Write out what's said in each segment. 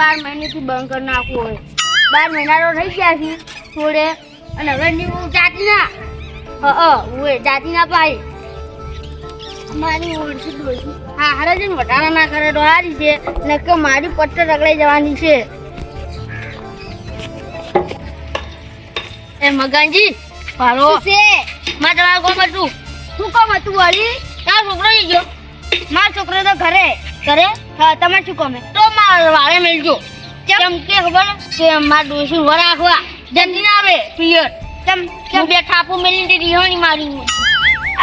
બાર મહિનેથી બંધ કરી નાખવું હોય. બાર મહિના તો થઈ ગયા છે થોડે અને હવે નીવું જાતી ના હ હ હું જાતી ના પાઈ મારી ઓળખી ડોશી હા હારે છે વટાણા ના કરે તો હારી છે ને મારી પટ્ટર રગડાઈ જવાની છે. એ મગનજી હાલો. છે? મા તમારું કોમ હતું. શું કોમ હતું વળી તારો છોકરો ગયો. મારો છોકરો તો ઘરે ઘરે? હા તમે શું કહો તો મારા વાળે મેળજો. કેમ? કે ખબર? કે મારા ડોસી વરાખવા જલ્દી ના આવે પિયર. કેમ? કેમ બે થાપો મેલી રિહોણી મારી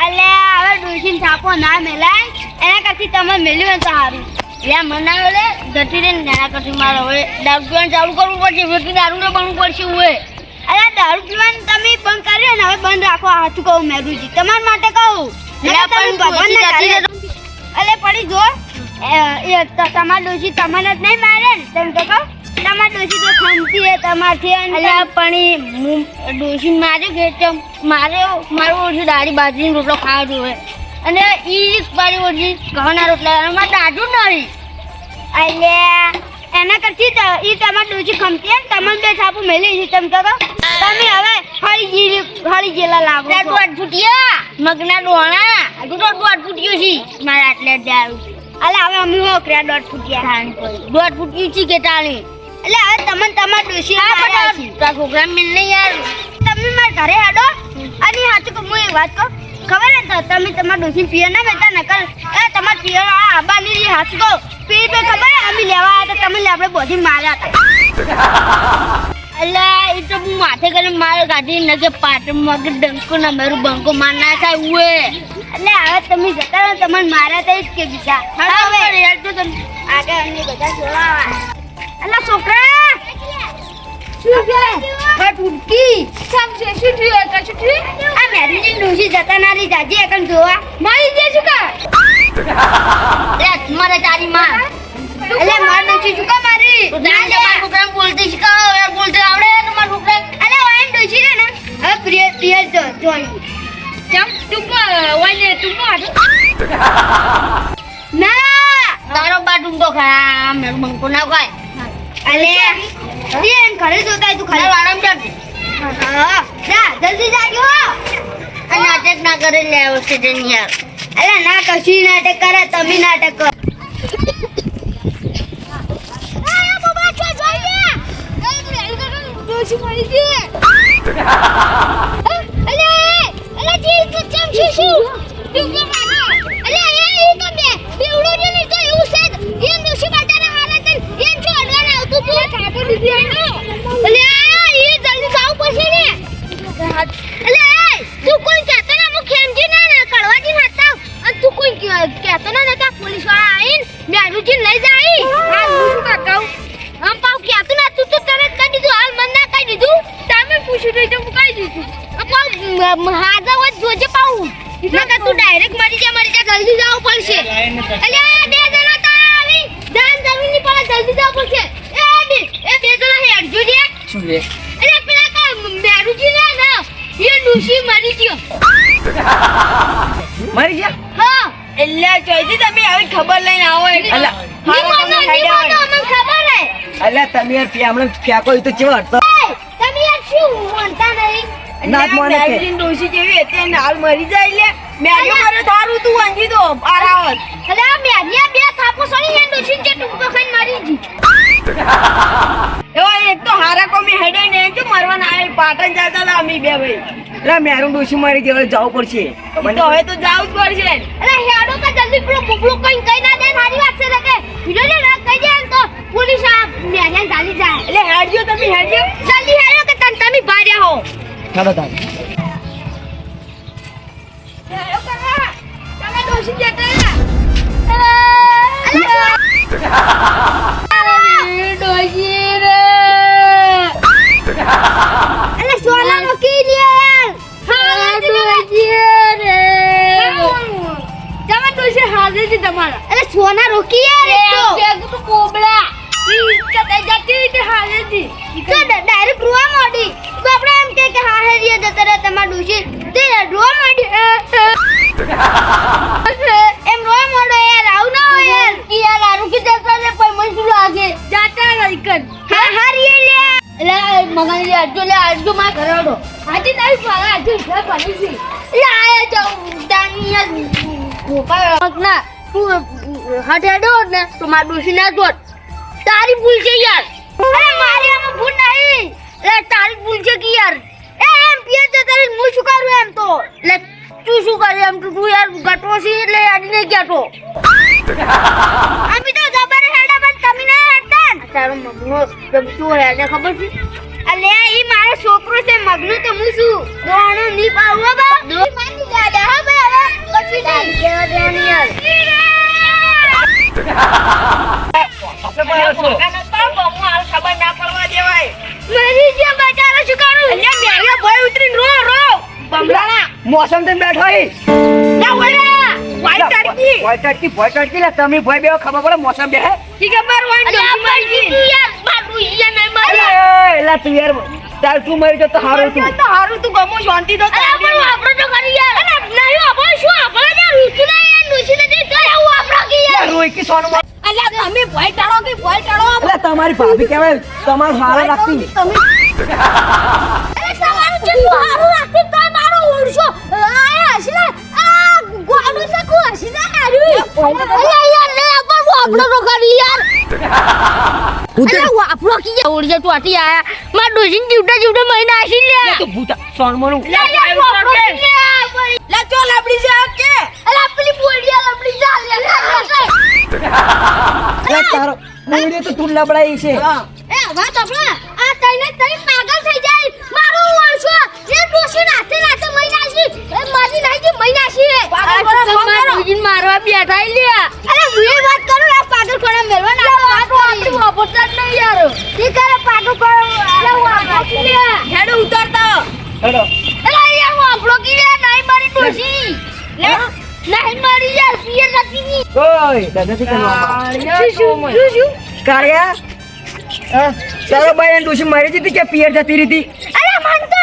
અલે હવે ડોસી થાપો ના મેલાય. એના કરતી તમે મેલ્યું તો સારું. લે મનાયો લે જતી રે નાના કરતી મારે. હવે દારૂ પીવાનું ચાલુ કરવું પડશે. વેટી દારૂ ને બનવું પડશે હવે. અરે દારૂ પીવાનું તમે બંધ કર્યો ને. હવે બંધ રાખો. હાથું કહું મેરુજી. તમારા માટે કહું. નકર પડી જો. એ તમાર ડોશી તમને જ નહીં મારે ને? તેમ તો કહો. તમાર ડોશી તો ખમતી હે તમારથી અલે પણ હું ડોશી મારે કે તો મારે મારું ઓછું દાઢી બાજરીનો રોટલો ખાવા જોવે. અને ઈ મારી ઓછી ઘઉંના રોટલા મારે દાઢું નહીં અલ્યા એના કરતી તો ઈ તમાર ડોશી ખમતી હે ને તમને બે છાપું મેલી છે તેમ તો કહો. તમે હવે હળી ગીરી હળી જેલા લાગો છો. દોઢ ફૂટિયા. મગના ડોણા. હજુ તો દોઢ ફૂટ્યું છે. મારા આટલે જ અલે હવે અમે હો કર્યા દોઢ કોઈ દોઢ ફૂટ્યું છે કે તાણી? એટલે હવે તમને તમાર ડોશી આ છે. તા છોકરા મિલ નહીં યાર તમે મારા ઘરે હાડો. અને હાચું કહું હું એક વાત કહું. ખબર હે તો તમે તમાર ડોશી પિયર ના બેટા નકલ એ તમાર પિયર આ આબાની જે હાચું કહું પી પે ખબર હે અમે લેવા આવ્યા તો તમે આપણે બોધી માર્યા હતા. અલ્યા એ તો હું માથે કરીને મારે કાઢી ને કે પાટણમાં કે ડંકો ના મારું બંકો માર ના થાય ઉએ. એટલે હવે તમે જતા રહો તમને મારા થઈ જ કે બીજા. હવે. યાર તો તમે. આગળ અમને બધા જોવા અલા છોકરા! શું છે હટ ઉડકી સમ છે શું થયું કશું થયું? આ મેરીની ડોશી જતા ના રહી જાજી એકન જોવા. મારી દે શું કા લે મારે તારી માં. અલે માર ડોશી શું કા મારી? ના તમારા છોકરાને બોલતી શીખાવો યાર બોલતી આવડે તમારા છોકરા અલે વાઈન ડોશી રે ને. હવે પ્રિય પ્રિય જો જોઈ. ચમ તું વાઈને તું ના. તારો બા ડુંગો ખા મેં બંકો ના ખાય. અલે રિયન ઘરે જોતા તું ખાલી. આરામ કર હા જા જલ્દી જાજો નાટક ના કરે લે ઓક્સિજન યાર અલે ના કશું નાટક કરે તમે નાટક કરો. મેરુજી લઈ જાય? હા હું શું કાકા આમ પાવ કહેતો ના તું તો તરત કહી દીધું હાલ મને ના કહી દીધું. તમે પૂછ્યું તો હું કહી દીધું પાવ હાજા હોય જોજે પાવ. નકર તું ડાયરેક્ટ મરી જા મરી જા જલ્દી જવું પડશે. અલે બે જણા તો આવી. જાન જરૂરની પડે જલ્દી જવું પડશે. એ બે એ બે જણા હેડ જોજે. શું છે અલે પેલા કા મેરુજી ના ના એ ડુશી મરી ગયો. મરી ગયા? હા. એટલે ચોઈથી તમે આવી ખબર લઈને આવો એટલે. અલ્યા તમે યાર ફેમણે ફેંકો તો ચેવો હતો તમે યાર શું માનતા નહીં ના જ માને કે. ડોશી જેવી હતી? મરી જાય એટલે મેગી મારો દારૂ તું દો આરાવત બે થાપો ડોશી કે ખાઈને મારી જી એવા એક તો હારા કોમી હેડે ને એક તો મરવાના? આવે પાટણ જતા હતા અમે બે ભાઈ. એટલે મેરું ડોશી મારી ગયો એટલે જવું પડશે. તો હવે તો જાવું જ પડશે. પેલો બુબલો કઈ કઈ ના દે સારી વાત છે કે વિડિયો ને કહી દે તો પોલીસ આ મેનિયા ચાલી જાય એટલે હેડજો તમે હેડજો જલ્દી હેડો કે તન તમે ભાર્યા હો ચાલો તાર હેડો કરવા તમે ડોશી જતા અલે તમારા. અરે સોના રોકી યાર એ તો. કોબળા. ઈ કતે જતી છે તો ડાયરેક્ટ રોવા તું હાથે ને તો માર ડોસી ના દોડ. તારી ભૂલ છે યાર. અરે મારી આમાં ભૂલ નહીં. લે, તારી ભૂલ છે કે યાર. એ, એમ પીએ છે તારી હું શું કરું એમ તો. લે, તું શું કરે એમ તું તું યાર ગટો છે એટલે અડી નહીં ગયો અમે તો જબર હેડા પણ તમે ના હેડતા તારો મગનો ગમતું હેડે ખબર છે? અલે ઈ મારો છોકરો છે, મગનો તો હું શું? દોણો ની પાવો બા. દો માની દાદા હા બે હવે પછી નહીં કેવા દેવાની યાર આપણે પાડો છો. અને તો બહુ હાલ ખબર ના પડવા દેવાય. મરી ગયા બચારા શું કરું? અહીંયા મેળિયો ભય ઉતરીને રો રો. બમલાના મોસમ તમે બેઠો હી. ના ઓલા વાઈટ ટર્કી ભોય ટટકી, ભોય ટટકી લે, તમે ભોય બેહો, ખબર પડે મોસમ બેહે? ઠીક છે વાઈટ અલે આ ટર્કી મરી યાર મારું ઈયા નહીં અરે, એલા તું યાર તાર તું મરી જતો હારું તું. તો હારું તું ગમો શાંતિ તો અરે પણ વાપરો તો કરી યાર. નહીં વાપરો શું આપણે ને રૂચુ ના યાર રૂચુ નથી તો એવું વાપરો કે યાર. યાર, રોઈ સોનું માં- અલ્યા તમે ભય ટાળો કે ભય ટાળો? અલા, તમારી ભાભી કહેવાય તમારું હારા રાખતી તમે? અરે તમારું જેટલું હારું રાખતી તોય મારો ઓળશો આ હસલે આ ગોડું છે કુ હસને હારું અરે યાર લે પણ વાપરો તો કરી યાર. ઉતર. અરે વાપરો ઓળજે તું આટી આયા. માર ડોસીન જીવતા જીવતા મહિના આસી લે તું ભૂતા સોનમોનું. લે લે ચો લાબડી છે આ કે અરે પેલી બોડિયા લપડી જા લે લે તારો બોલ્યો તો તું લબડાઈ છે. એ વાત આપણા આ તઈને તઈ પાગલ થઈ જાય. મારો વર્ષો જે ડોસી નાતે નાતે મહિના છે એ મારી નાખી મહિના છે પાગલ કોને ફોન કરો? બીજીન મારવા બેઠા ઈ લે અરે હું એ વાત કરું આ પાગલ કોને મેલવા ના વાત આપણી વાપરતા જ નહીં યાર. ઈ કરે પાગલ કોને અરે વાપરતી લે હેડ ઉતારતા. હેડો. અરે યાર વાપરો કી નથી ની દાદાજી કહેવામાં. શું શું શું શું? કાળિયા? તારો ભાઈ એને ડોશી મરી જતી કે પિયર જતી રીતી અરે મન તો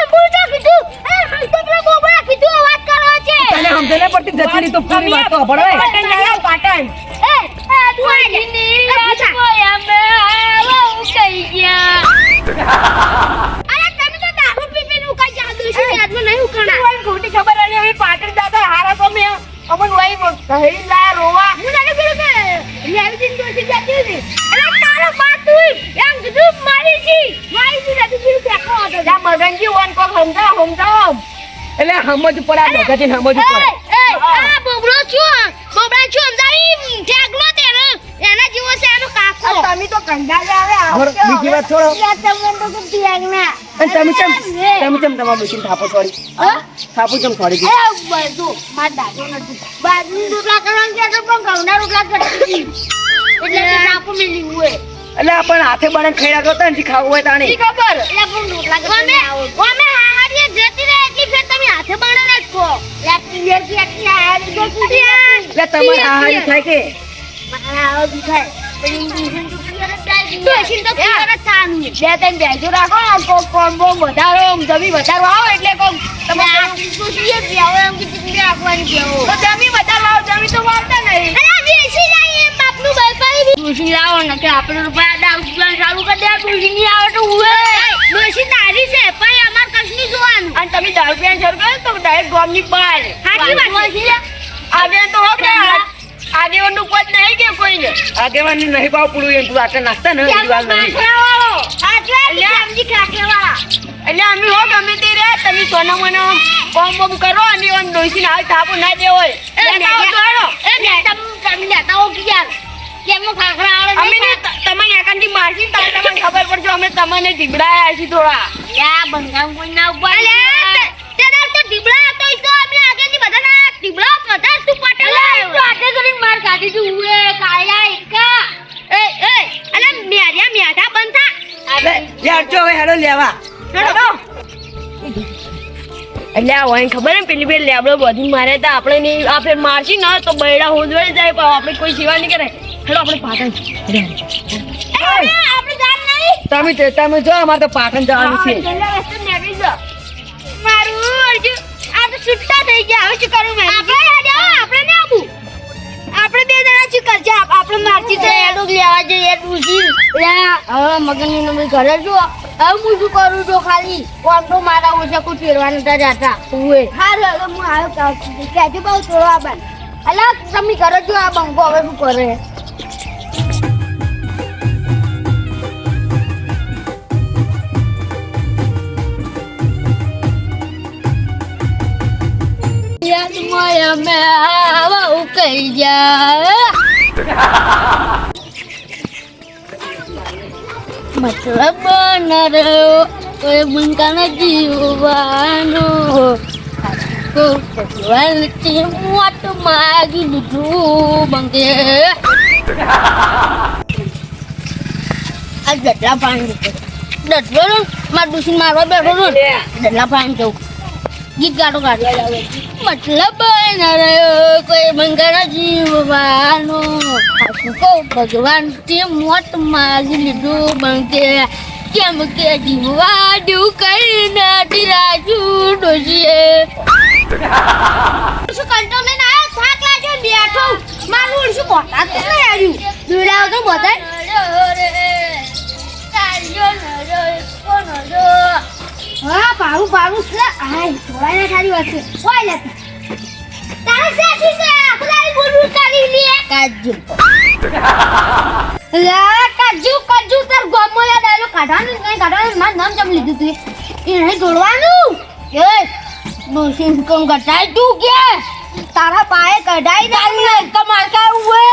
કીધું. અરે મન તો પેલા બોબડા કીધું વાત કરો છે. તને સમજે ને પડતી જતી રહી તો પૂરી વાત તો સાંભળવાય. પાટણ જાય પાટણ. એ આ તું આજીની રાત મે આવો કઈ ગયા. અરે તમે તો દારૂ પી પીને ઉકાઈ જા દોશી ને નહીં ઉકાણા કોઈ ખોટી ખબર હવે પાટણ જાતા હારા તો મેં અમન વઈ કહી લા રોવા કે તું એમ કીધું મારી નથી ફેંકો હતો જા મગનજી વન કો સમજ પડે આ સમજ પડે છું બોબડા છું સમજાવી તેને એના જીવો છે એનો કાકો તમે તો કંડા જ આવે બરો, બીજી તો કે ચમ તમે ચમ તમારું થાપો છોડી થાપો ચમ છોડી એ બધું માર દાદો નથી. બાજરી રોટલા કરવાનું છે તો પણ ઘઉંના રોટલા કરતી? એટલે તે મેલી હોય. એટલે પણ હાથે બને ખેડા કરતા તો ને ખાવું હોય તાણી. ઈ ખબર? એટલે પણ રોટલા અમે અમે હાહારીએ જતી રહે એટલી ફેર તમે હાથે બને રાખો લે પિયર કે આટલી તમારે હાહારી થાય કે? મારા આવો દુખાય પણ ઇન્જેક્શન તો પિયર જ પિયર બે ત્રણ બેજો રાખો કોક કોમ બોમ વધારો આમ જમી વધારો. આવો એટલે કોક તમે આ શું જ આવો એમ કે ટીકડી રાખવાની કેવો તો જમી વધારો આવો જમી તો વાવતા નહીં. અરે બેસી જાય એમ બાપનું બાપાઈ ડોસી લાવો ને કે આપણે રૂપિયા દા પ્લાન ચાલુ કરી દે ડોસી ની આવે તો ઉવે ડોસી તારી છે પણ અમાર કશની જોવાનું. અને તમે દારૂ પીવાનું શરૂ કરો તો ડાયરેક્ટ ગામની બહાર. સાચી વાત છે. આગળ તો હોકે આગેવાનું નું પદ નહીં કે કોઈને? આગેવાની નહીં ભાવ પૂરું એમ તું આટલે નાસ્તા ને દિવાલ નહીં એટલે અમે હો ગમે તે રે તમે સોના મને બોમ બોમ કરો અને ઓન ડોસીને ના થાપો ના દેવો હોય. એ લેતા તો હેડો. એ બે તમે લેતા હો કે યાર કેમ ખાખરા આવે અમે ને તમને એકાંતી તાર તમને ખબર પડશે અમે તમને ઢીબડાયા છીએ થોડા. યા બંગામ કોઈ ના ઉપર અલે તે તો ઢીબડા હતો ઈ તો અમે આગળથી બધા ના ઢીબડા બધા તું પટેલ તો આટે કરીને માર કાઢી તું ઉએ કાયા એકા એ એ અલે મેરિયા મેઠા બનતા લે, યાર જો હવે હેડો લેવા. હેડો. એટલે આ વાઈન ખબર ને પેલી પેલી લેબડો બધી મારે તો આપણે નહીં આપણે મારશી ના તો બૈડા હોદવાઈ જાય પણ આપણે કોઈ સેવા નહીં કરે હેડો આપણે પાટણ તમે તમે જો અમારે તો પાટણ જવાનું છે. મારું આ તો છૂટા થઈ ગયા. હવે શું કરું મેં? આપણે હેડ્યા, આપણે ને આવું આપણે બે જણા શું કરશે આપણે મારજી તો એડું લેવા જઈએ ડૂસી હવે મગનની નંબર ઘરે જો હવે હું શું કરું છું ખાલી? કોણ તો મારા ઓછા કોઈ ફેરવાનું નતા જાતા? ઉએ હારું હવે હું આવ્યો કહેજો બહુ થોડો બન અલા તમે ઘરે જો આ હવે શું કરે યાદમાં અમે આવા કઈ જાય મતલબ ન રહ્યો કોઈ બંકાના જીવવાનો ભગવાનથી મોટ માગી લીધું બંકે આ ડટલા પાણી ડટલો ને મારા દુશ્મન મારવા બેઠો ને ડટલા પાણી જવું ગીત ગાડો ગાડી મતલબ ન રહ્યો કોઈ મંગળ જીવવાનો. કહું ભગવાન તે મોત માગી લીધું બંકે. કેમ કે જીવવા દઉં કઈ નથી રાજુ ડોશીએ શું કંટ્રોલ લઈને આવ્યો? થાક લાગ્યો બેઠો. મારું શું બોતા તો નહીં આવ્યું? દોડાવ તો બતાય હા પારું પારું છે. આય ના ખાલી વાત છે ઓય લે. તારે સાચી છે? ખુદાઈ બોલું કરી લે. કાજુ. લા કાજુ કાજુ તાર ગોમો યાદ આવેલો કાઢવાનું નહીં કાઢવાનું મારું નામ જમ લીધું તું એ. નહીં જોડવાનું એ ડોસી કોમ કટાઈ તું કે? તારા પાએ કઢાઈ ના તમાર કા ઉવે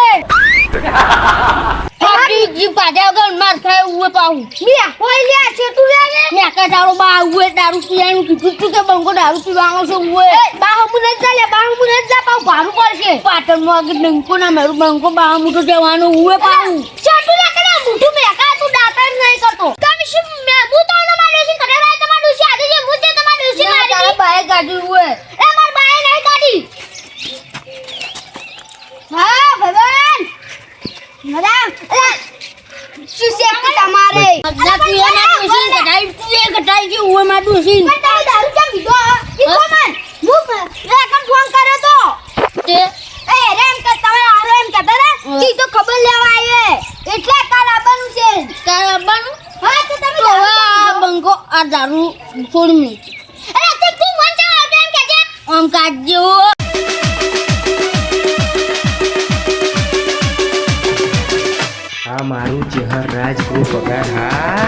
જી પાડ્યા વગર માર ખાય ઉએ પાઉં મિયા કોઈ લે છે તું લે ને મેં કા તારો બા ઉએ દારૂ પીવાનું કીધું તું કે બંકો દારૂ પીવાનો છે ઉએ બા હું ન ચાલે બા હું ન જા પાઉં ભારું પડશે. પાટણમાં આગળ બંકો ના મેરું બંકો બા હું તો જવાનું ઉએ પાઉં છાટું લે કે મુઠું મે કા તું દાતા જ નહીં કરતો. તમે શું મે હું તો ન માર્યો છે? કરે ભાઈ તમારું છે આજે જે હું છે તમારું છે મારી તારા બાએ કાઢી ઉએ એ માર બાએ નહીં કાઢી હા? ભગવાન મેડમ શું છે તમારે? તું એના ડોસી કટાઈ તું એ કટાઈ છે ઉએ માં ડોસી કટાઈ દારૂ કેમ પીધો? ઈ કોમન હું રેકન ફોન કર્યો તો? તે? એ રેમ કે તમે આરો એમ કહેતા ને કી તો ખબર લેવા આયે. એટલે કાલ આવવાનું છે. કાલ આવવાનું હા તો તમે તો આ દારૂ છોડી મે આ મારું ચહેર રાજ ગ્રુપ પગાર હા.